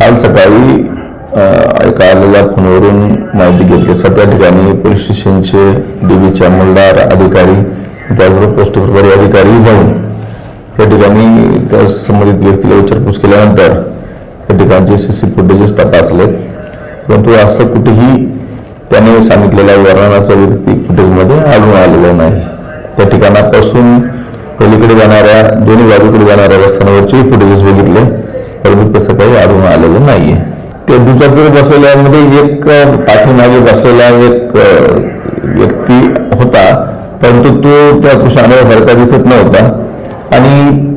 काल सकाळी एका आलेल्या फोनवरून माहिती घेतली. असता त्या ठिकाणी पोलीस स्टेशनचे डीबीचे अंमलदार अधिकारी त्याचबरोबर पोस्ट प्रभारी अधिकारी जाऊन त्या ठिकाणी त्या संबंधित व्यक्तीला विचारपूस केल्यानंतर त्या ठिकाणचे सी सी फुटेजेस तपासलेत. परंतु असं कुठेही त्याने सांगितलेल्या वर्णनाचा व्यक्ती फुटेजमध्ये आढळून आलेला नाही. त्या ठिकाणापासून पलीकडे जाणाऱ्या दोन्ही बाजूकडे जाणाऱ्या रस्त्यांवरचे फुटेजेस बघितले. परंतु तसं काही आढळून आलेलं नाहीये. ते दुचाकीवर बसलेल्यामध्ये एक पाठीमागे बसलेला एक व्यक्ती होता परंतु तो त्या कुशाण्यासारखा दिसत नव्हता. आणि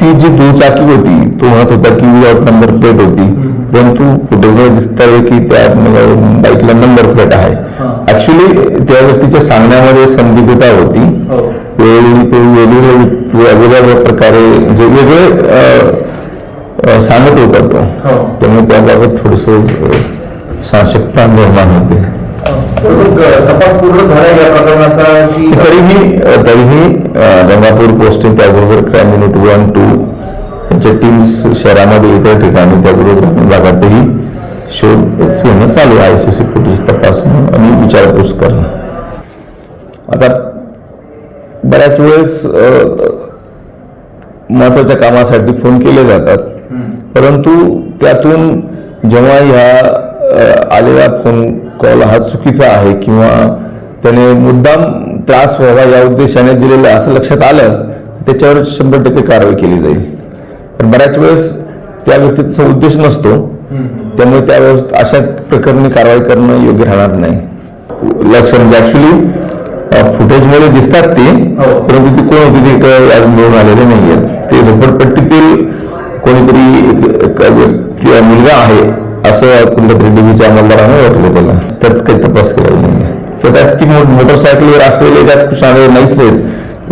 ती जी दुचाकी होती तो म्हणत होता की विदाउट नंबर प्लेट होती. परंतु फुटेजमध्ये दिसत आहे की त्या बाईकला नंबर प्लेट आहे. ऍक्च्युली त्या व्यक्तीच्या सांगण्यामध्ये संदिग्धता होती. वेगवेगळे वेगवेगळ्या प्रकारे म्हणजे वेगळे सांगत होता तो. त्यामुळे त्याबाबत थोडस साशक्ता निर्माण होते. की तरीही तरीही गंगापूर पोस्टिंग त्याबरोबर क्राईम युनिट वन टू यांच्या टीम्स शहरामध्ये इतर ठिकाणी त्याबरोबर भागातही शोध घेणं चालू आहे. सी सी फुटेज तपासणं आणि विचारपूस करणं. आता बऱ्याच वेळेस महत्त्वाच्या कामासाठी फोन केले जातात. परंतु त्यातून जेव्हा ह्या आलेला फोन कॉल हा चुकीचा आहे किंवा त्याने मुद्दाम त्रास व्हावा या उद्देशाने दिलेला असं लक्षात आलं त्याच्यावर शंभर टक्के कारवाई केली जाईल. पण बऱ्याच वेळेस त्या व्यक्तीचा उद्देश नसतो. त्यामुळे त्या व्यवस्थ- अशा प्रकरणी कारवाई करणं योग्य राहणार नाही. लक्षात म्हणजे ऍक्च्युली फुटेजमध्ये दिसतात ते परंतु ती कोण होती ते अजून मिळून आलेले नाही आहेत ते झोपडपट्टीतील कोणीतरी मुलगा आहे असं कुठल्या तरी डीबीच्या अंमलदाराने ओळखलं त्याला. त्यात काही तपास केलेला नाही. तर त्यात ती मो- मोटरसायकलवर असलेले त्यात शाळे नाहीच आहेत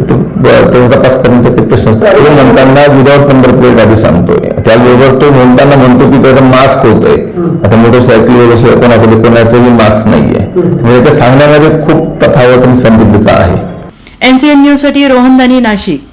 तर त्याचा तपास करण्याचा काही प्रश्न असतो तो म्हणताना विदाउट नंबर प्लेट आधी सांगतोय. त्याबरोबर तो म्हणताना म्हणतो की त्याचा मास्क होतोय. आता मोटरसायकलवर असे कोणाकडे कोणाचंही मास्क नाहीये. म्हणजे त्या सांगण्यामध्ये खूप तफावत आणि संदिग्धता आहे एनसीएन न्यूजसाठी रोहन दानी नाशिक.